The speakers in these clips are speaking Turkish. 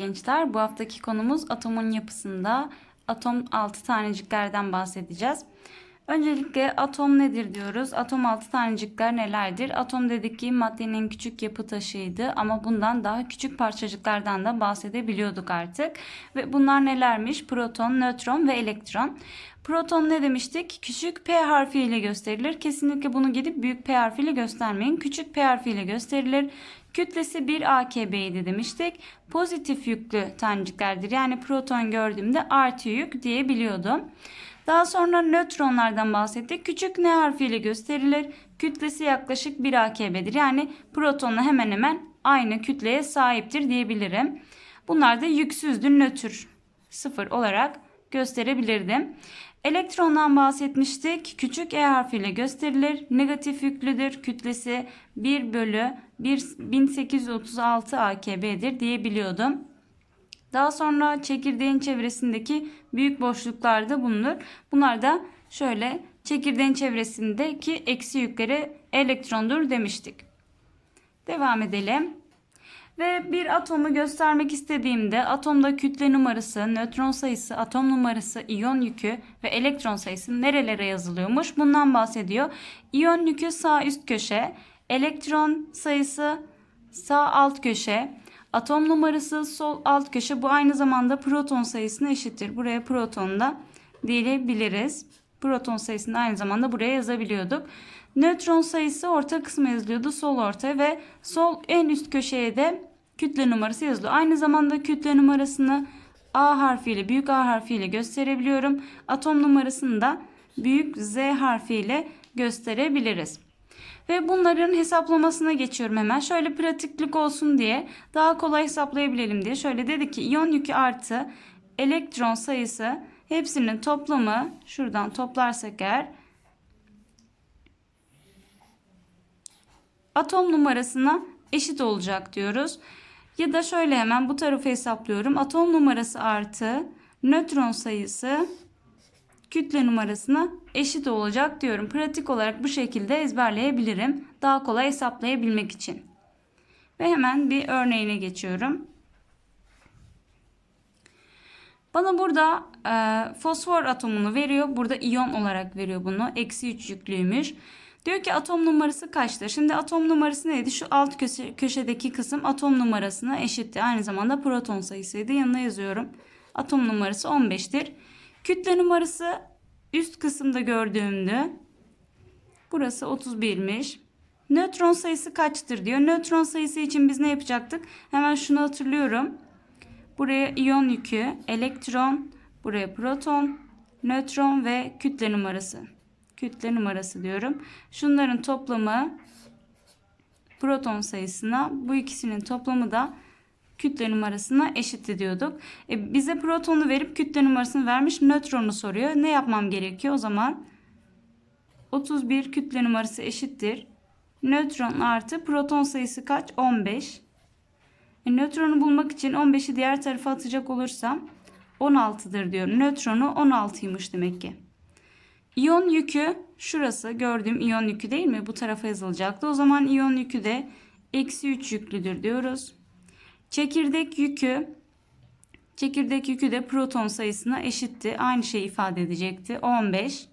gençler. Bu haftaki konumuz atomun yapısında atom altı taneciklerden bahsedeceğiz. Öncelikle atom nedir diyoruz. Atom altı tanecikler nelerdir? Atom dedik ki maddenin en küçük yapı taşıydı ama bundan daha küçük parçacıklardan da bahsedebiliyorduk artık. Ve bunlar nelermiş? Proton, nötron ve elektron. Proton ne demiştik? Küçük P harfiyle gösterilir. Kesinlikle bunu gidip büyük P harfiyle göstermeyin. Küçük P harfiyle gösterilir. Kütlesi 1 AKB'ydi demiştik. Pozitif yüklü taneciklerdir. Yani proton gördüğümde artı yük diyebiliyordum. Daha sonra nötronlardan bahsettik. Küçük N harfiyle gösterilir. Kütlesi yaklaşık 1 AKB'dir. Yani protonla hemen hemen aynı kütleye sahiptir diyebilirim. Bunlar da yüksüzdür, nötr, sıfır olarak gösterebilirdim. Elektrondan bahsetmiştik. Küçük E harfiyle gösterilir. Negatif yüklüdür. Kütlesi 1 bölü 1836 AKB'dir diyebiliyordum. Daha sonra çekirdeğin çevresindeki büyük boşluklarda bulunur. Bunlar da şöyle çekirdeğin çevresindeki eksi yükleri elektrondur demiştik. Devam edelim. Ve bir atomu göstermek istediğimde atomda kütle numarası, nötron sayısı, atom numarası, iyon yükü ve elektron sayısı nerelere yazılıyormuş bundan bahsediyor. İyon yükü sağ üst köşe, elektron sayısı sağ alt köşe, atom numarası sol alt köşe. Bu aynı zamanda proton sayısına eşittir. Buraya proton da diyebiliriz. Proton sayısını aynı zamanda buraya yazabiliyorduk. Nötron sayısı orta kısma yazılıyordu. Sol orta ve sol en üst köşeye de kütle numarası yazılıyor. Aynı zamanda kütle numarasını A harfiyle, büyük A harfiyle gösterebiliyorum. Atom numarasını da büyük Z harfiyle gösterebiliriz. Ve bunların hesaplamasına geçiyorum hemen. Şöyle pratiklik olsun diye daha kolay hesaplayabilelim diye. Şöyle dedi ki iyon yükü artı elektron sayısı hepsinin toplamı şuradan toplarsak eğer atom numarasına eşit olacak diyoruz. Ya da şöyle hemen bu tarafı hesaplıyorum. Atom numarası artı nötron sayısı kütle numarasına eşit olacak diyorum. Pratik olarak bu şekilde ezberleyebilirim. Daha kolay hesaplayabilmek için. Ve hemen bir örneğine geçiyorum. Bana burada e, fosfor atomunu veriyor. Burada iyon olarak veriyor bunu. Eksi 3 yüklüymüş. Diyor ki atom numarası kaçtır? Şimdi atom numarası neydi? Şu alt köşe, köşedeki kısım atom numarasına eşitti. Aynı zamanda proton sayısıydı. Yanına yazıyorum. Atom numarası 15'tir. Kütle numarası üst kısımda gördüğümde burası 31'miş. Nötron sayısı kaçtır diyor. Nötron sayısı için biz ne yapacaktık? Hemen şunu hatırlıyorum. Buraya iyon yükü, elektron, buraya proton, nötron ve kütle numarası. Kütle numarası diyorum. Şunların toplamı proton sayısına, bu ikisinin toplamı da kütle numarasına eşit diyorduk. E, bize protonu verip kütle numarasını vermiş nötronu soruyor. Ne yapmam gerekiyor o zaman? 31 kütle numarası eşittir. Nötron artı proton sayısı kaç? 15. E, nötronu bulmak için 15'i diğer tarafa atacak olursam 16'dır diyorum. Nötronu 16'ymış demek ki. İyon yükü şurası gördüğüm iyon yükü değil mi? Bu tarafa yazılacaktı. O zaman iyon yükü de eksi 3 yüklüdür diyoruz. Çekirdek yükü çekirdek yükü de proton sayısına eşitti. Aynı şeyi ifade edecekti. 15.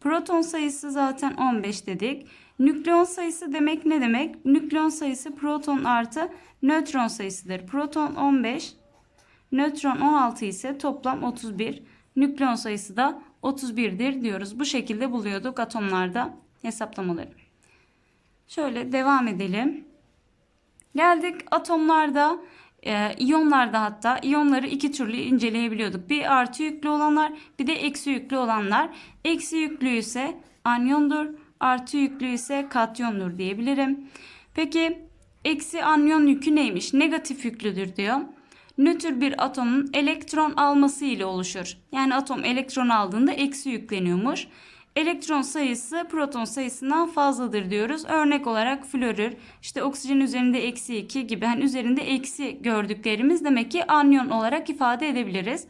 Proton sayısı zaten 15 dedik. Nükleon sayısı demek ne demek? Nükleon sayısı proton artı nötron sayısıdır. Proton 15, nötron 16 ise toplam 31. Nükleon sayısı da 31'dir diyoruz. Bu şekilde buluyorduk atomlarda hesaplamaları. Şöyle devam edelim. Geldik atomlarda, e, iyonlarda hatta iyonları iki türlü inceleyebiliyorduk. Bir artı yüklü olanlar, bir de eksi yüklü olanlar. Eksi yüklü ise anyondur, artı yüklü ise katyondur diyebilirim. Peki eksi anyon yükü neymiş? Negatif yüklüdür diyor. Nötr bir atomun elektron alması ile oluşur. Yani atom elektron aldığında eksi yükleniyormuş. Elektron sayısı proton sayısından fazladır diyoruz. Örnek olarak florür, işte oksijen üzerinde eksi 2 gibi hani üzerinde eksi gördüklerimiz demek ki anyon olarak ifade edebiliriz.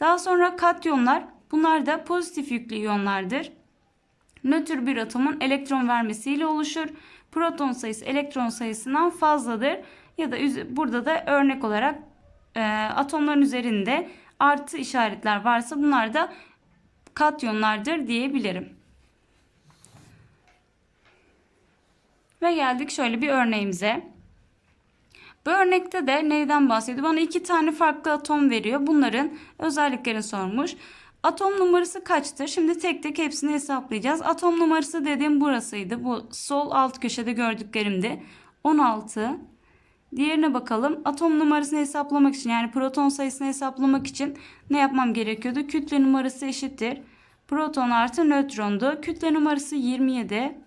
Daha sonra katyonlar bunlar da pozitif yüklü iyonlardır. Nötr bir atomun elektron vermesiyle oluşur. Proton sayısı elektron sayısından fazladır. Ya da burada da örnek olarak e, atomların üzerinde artı işaretler varsa bunlar da katyonlardır diyebilirim. Ve geldik şöyle bir örneğimize. Bu örnekte de neyden bahsediyor? Bana iki tane farklı atom veriyor. Bunların özelliklerini sormuş. Atom numarası kaçtır? Şimdi tek tek hepsini hesaplayacağız. Atom numarası dediğim burasıydı. Bu sol alt köşede gördüklerimdi. 16. Diğerine bakalım. Atom numarasını hesaplamak için yani proton sayısını hesaplamak için ne yapmam gerekiyordu? Kütle numarası eşittir. Proton artı nötrondu. Kütle numarası 27.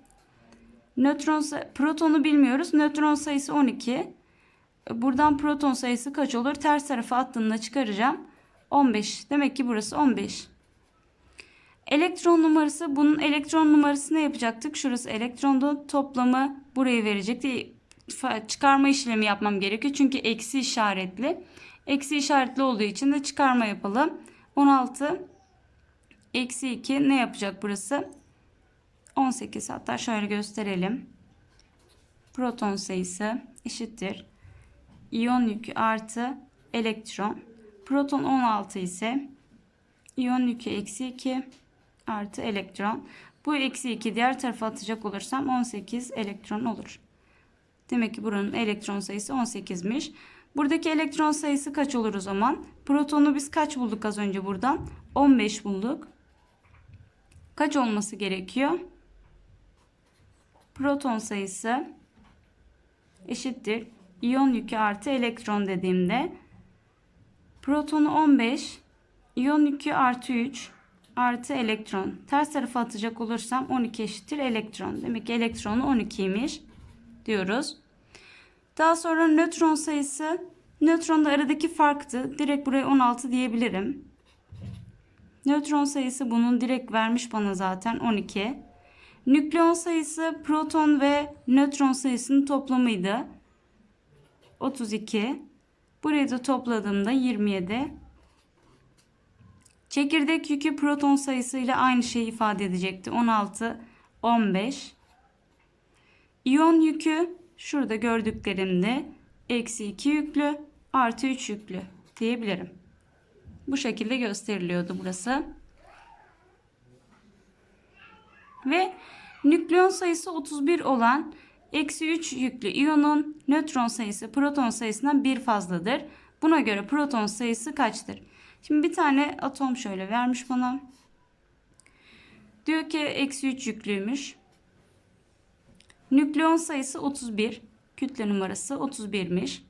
Nötron protonu bilmiyoruz. Nötron sayısı 12. Buradan proton sayısı kaç olur? Ters tarafa attığımda çıkaracağım. 15. Demek ki burası 15. Elektron numarası bunun elektron numarası ne yapacaktık? Şurası elektrondu. Toplamı burayı verecekti. Çıkarma işlemi yapmam gerekiyor. Çünkü eksi işaretli. Eksi işaretli olduğu için de çıkarma yapalım. 16 eksi 2 ne yapacak burası? 18 hatta şöyle gösterelim. Proton sayısı eşittir. İyon yükü artı elektron. Proton 16 ise iyon yükü eksi 2 artı elektron. Bu eksi 2 diğer tarafa atacak olursam 18 elektron olur. Demek ki buranın elektron sayısı 18'miş. Buradaki elektron sayısı kaç olur o zaman? Protonu biz kaç bulduk az önce buradan? 15 bulduk. Kaç olması gerekiyor? Proton sayısı eşittir. İyon yükü artı elektron dediğimde protonu 15, iyon yükü artı 3 artı elektron. Ters tarafa atacak olursam 12 eşittir elektron. Demek ki elektronu 12'ymiş diyoruz. Daha sonra nötron sayısı nötronda aradaki farktı. Direkt buraya 16 diyebilirim. Nötron sayısı bunun direkt vermiş bana zaten 12. Nükleon sayısı proton ve nötron sayısının toplamıydı. 32. Burayı da topladığımda 27. Çekirdek yükü proton sayısıyla aynı şeyi ifade edecekti. 16, 15. İyon yükü şurada gördüklerimde eksi 2 yüklü artı 3 yüklü diyebilirim. Bu şekilde gösteriliyordu burası. Ve nükleon sayısı 31 olan eksi 3 yüklü iyonun nötron sayısı proton sayısından bir fazladır. Buna göre proton sayısı kaçtır? Şimdi bir tane atom şöyle vermiş bana. Diyor ki eksi 3 yüklüymüş. Nükleon sayısı 31. Kütle numarası 31'miş.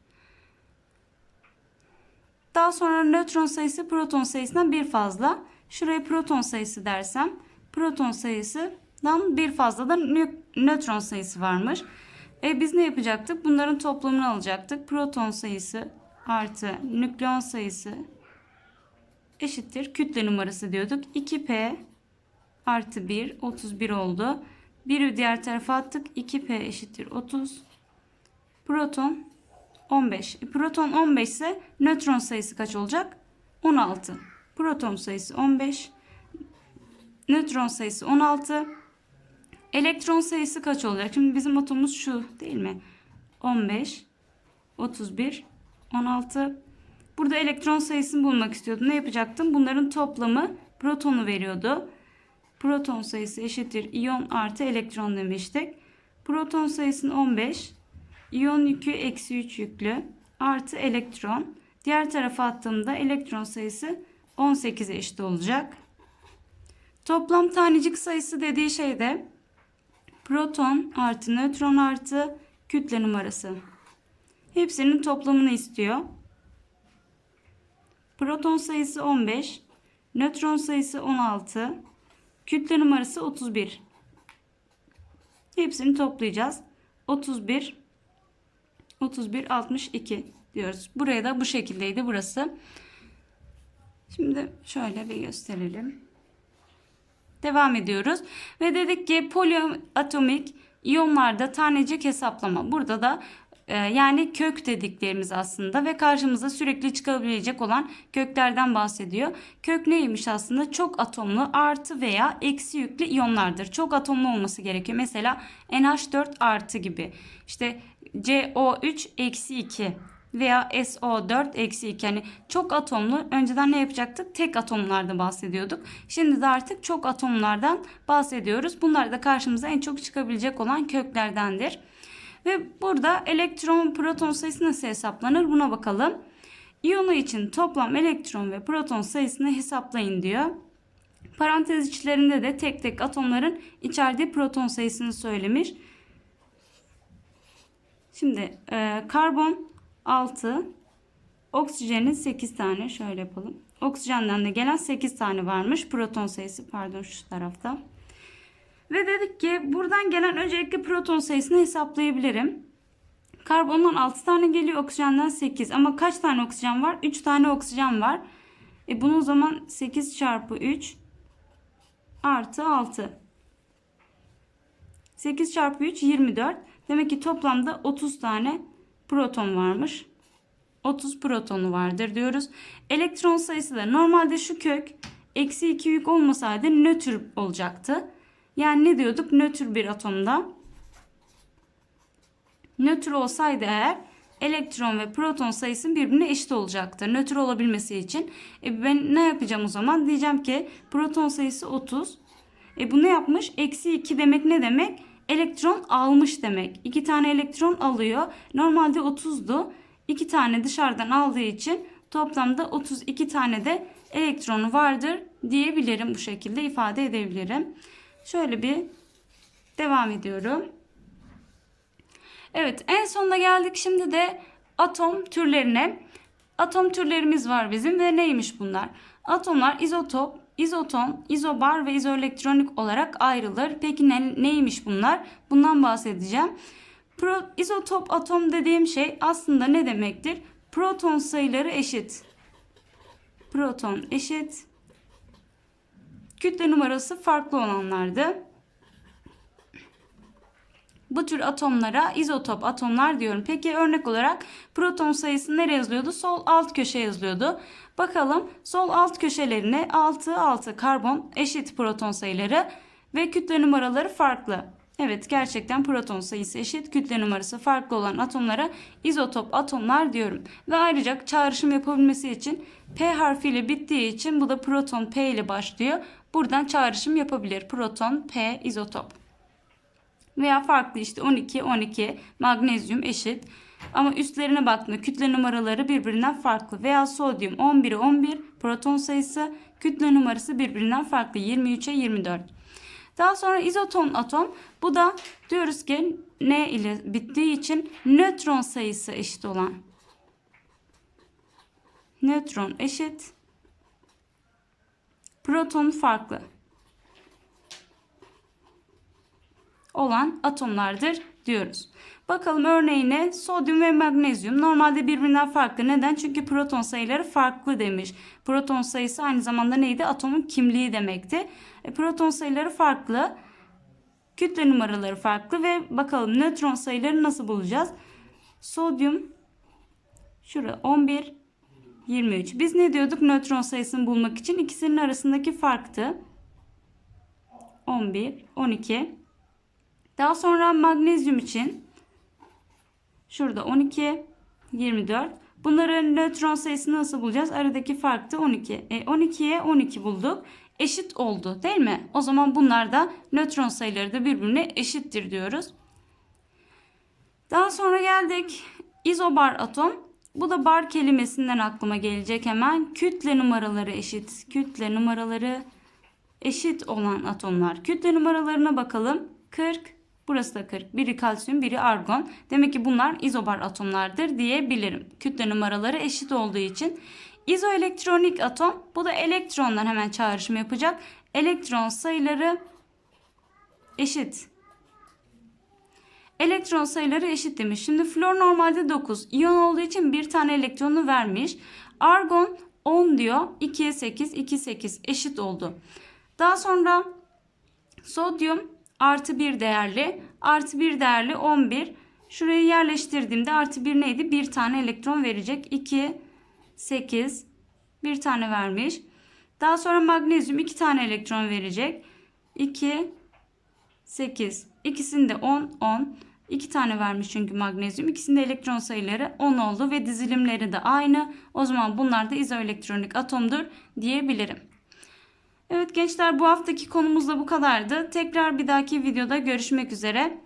Daha sonra nötron sayısı proton sayısından bir fazla. Şuraya proton sayısı dersem proton sayısından bir fazla da nötron sayısı varmış. E biz ne yapacaktık? Bunların toplamını alacaktık. Proton sayısı artı nükleon sayısı eşittir. Kütle numarası diyorduk. 2P artı 1 31 oldu. 1'i diğer tarafa attık. 2P eşittir 30. Proton 15. E, proton 15 ise nötron sayısı kaç olacak? 16. Proton sayısı 15. Nötron sayısı 16. Elektron sayısı kaç olacak? Şimdi bizim atomumuz şu değil mi? 15, 31, 16. Burada elektron sayısını bulmak istiyordum. Ne yapacaktım? Bunların toplamı protonu veriyordu. Proton sayısı eşittir iyon artı elektron demiştik. Proton sayısının 15. İyon yükü eksi 3 yüklü artı elektron. Diğer tarafa attığımda elektron sayısı 18'e eşit olacak. Toplam tanecik sayısı dediği şey de proton artı nötron artı kütle numarası. Hepsinin toplamını istiyor. Proton sayısı 15, nötron sayısı 16, kütle numarası 31. Hepsini toplayacağız. 31, 31, 62 diyoruz. Buraya da bu şekildeydi burası. Şimdi şöyle bir gösterelim. Devam ediyoruz. Ve dedik ki poliatomik iyonlarda tanecik hesaplama. Burada da yani kök dediklerimiz aslında ve karşımıza sürekli çıkabilecek olan köklerden bahsediyor. Kök neymiş aslında? Çok atomlu artı veya eksi yüklü iyonlardır. Çok atomlu olması gerekiyor. Mesela NH4 artı gibi. İşte CO3 eksi 2 veya SO4 eksi 2 yani çok atomlu önceden ne yapacaktık? Tek atomlarda bahsediyorduk. Şimdi de artık çok atomlardan bahsediyoruz. Bunlar da karşımıza en çok çıkabilecek olan köklerdendir. Ve burada elektron proton sayısı nasıl hesaplanır buna bakalım. İyonu için toplam elektron ve proton sayısını hesaplayın diyor. Parantez içlerinde de tek tek atomların içerdiği proton sayısını söylemiş. Şimdi e, karbon 6, oksijenin 8 tane şöyle yapalım. Oksijenden de gelen 8 tane varmış. Proton sayısı pardon şu tarafta. Ve dedik ki buradan gelen öncelikle proton sayısını hesaplayabilirim. Karbondan 6 tane geliyor, oksijenden 8. Ama kaç tane oksijen var? 3 tane oksijen var. E bunun o zaman 8 çarpı 3 artı 6. 8 çarpı 3 24. Demek ki toplamda 30 tane proton varmış. 30 protonu vardır diyoruz. Elektron sayısı da normalde şu kök eksi 2 yük olmasaydı nötr olacaktı. Yani ne diyorduk? Nötr bir atomda. Nötr olsaydı eğer elektron ve proton sayısı birbirine eşit olacaktır. Nötr olabilmesi için. E ben ne yapacağım o zaman? Diyeceğim ki proton sayısı 30. E bu ne yapmış? Eksi 2 demek ne demek? Elektron almış demek. 2 tane elektron alıyor. Normalde 30'du. 2 tane dışarıdan aldığı için toplamda 32 tane de elektronu vardır diyebilirim. Bu şekilde ifade edebilirim. Şöyle bir devam ediyorum. Evet en sonuna geldik. Şimdi de atom türlerine. Atom türlerimiz var bizim ve neymiş bunlar? Atomlar izotop, izoton, izobar ve izoelektronik olarak ayrılır. Peki ne, neymiş bunlar? Bundan bahsedeceğim. Pro, izotop atom dediğim şey aslında ne demektir? Proton sayıları eşit. Proton eşit. Kütle numarası farklı olanlardı. Bu tür atomlara izotop atomlar diyorum. Peki örnek olarak proton sayısı nereye yazılıyordu? Sol alt köşe yazılıyordu. Bakalım sol alt köşelerine 6 6 karbon eşit proton sayıları ve kütle numaraları farklı. Evet gerçekten proton sayısı eşit kütle numarası farklı olan atomlara izotop atomlar diyorum. Ve ayrıca çağrışım yapabilmesi için P harfiyle bittiği için bu da proton P ile başlıyor. Buradan çağrışım yapabilir. Proton P izotop. Veya farklı işte 12 12 magnezyum eşit. Ama üstlerine baktığında kütle numaraları birbirinden farklı. Veya sodyum 11'e 11 proton sayısı kütle numarası birbirinden farklı 23'e 24. Daha sonra izoton atom bu da diyoruz ki N ile bittiği için nötron sayısı eşit olan. Nötron eşit. Proton farklı. olan atomlardır diyoruz. Bakalım örneğine sodyum ve magnezyum normalde birbirinden farklı. Neden? Çünkü proton sayıları farklı demiş. Proton sayısı aynı zamanda neydi? Atomun kimliği demekti. E, proton sayıları farklı. Kütle numaraları farklı ve bakalım nötron sayıları nasıl bulacağız? Sodyum şurada 11 23. Biz ne diyorduk nötron sayısını bulmak için? ikisinin arasındaki farktı. 11 12 daha sonra magnezyum için şurada 12, 24. Bunların nötron sayısını nasıl bulacağız? Aradaki fark da 12. E, 12'ye 12 bulduk. Eşit oldu değil mi? O zaman bunlar da nötron sayıları da birbirine eşittir diyoruz. Daha sonra geldik izobar atom. Bu da bar kelimesinden aklıma gelecek hemen. Kütle numaraları eşit. Kütle numaraları eşit olan atomlar. Kütle numaralarına bakalım. 40, Burası da 40. Biri kalsiyum, biri argon. Demek ki bunlar izobar atomlardır diyebilirim. Kütle numaraları eşit olduğu için. İzoelektronik atom. Bu da elektrondan hemen çağrışım yapacak. Elektron sayıları eşit. Elektron sayıları eşit demiş. Şimdi flor normalde 9. İyon olduğu için bir tane elektronu vermiş. Argon 10 diyor. 2'ye 8, 2 8 eşit oldu. Daha sonra sodyum artı 1 değerli. Artı 1 değerli 11. Şurayı yerleştirdiğimde artı 1 neydi? Bir tane elektron verecek. 2, 8. Bir tane vermiş. Daha sonra magnezyum 2 tane elektron verecek. 2, 8. İkisinde 10, 10. İki tane vermiş çünkü magnezyum. İkisinde elektron sayıları 10 oldu ve dizilimleri de aynı. O zaman bunlar da izoelektronik atomdur diyebilirim. Evet gençler bu haftaki konumuz da bu kadardı. Tekrar bir dahaki videoda görüşmek üzere.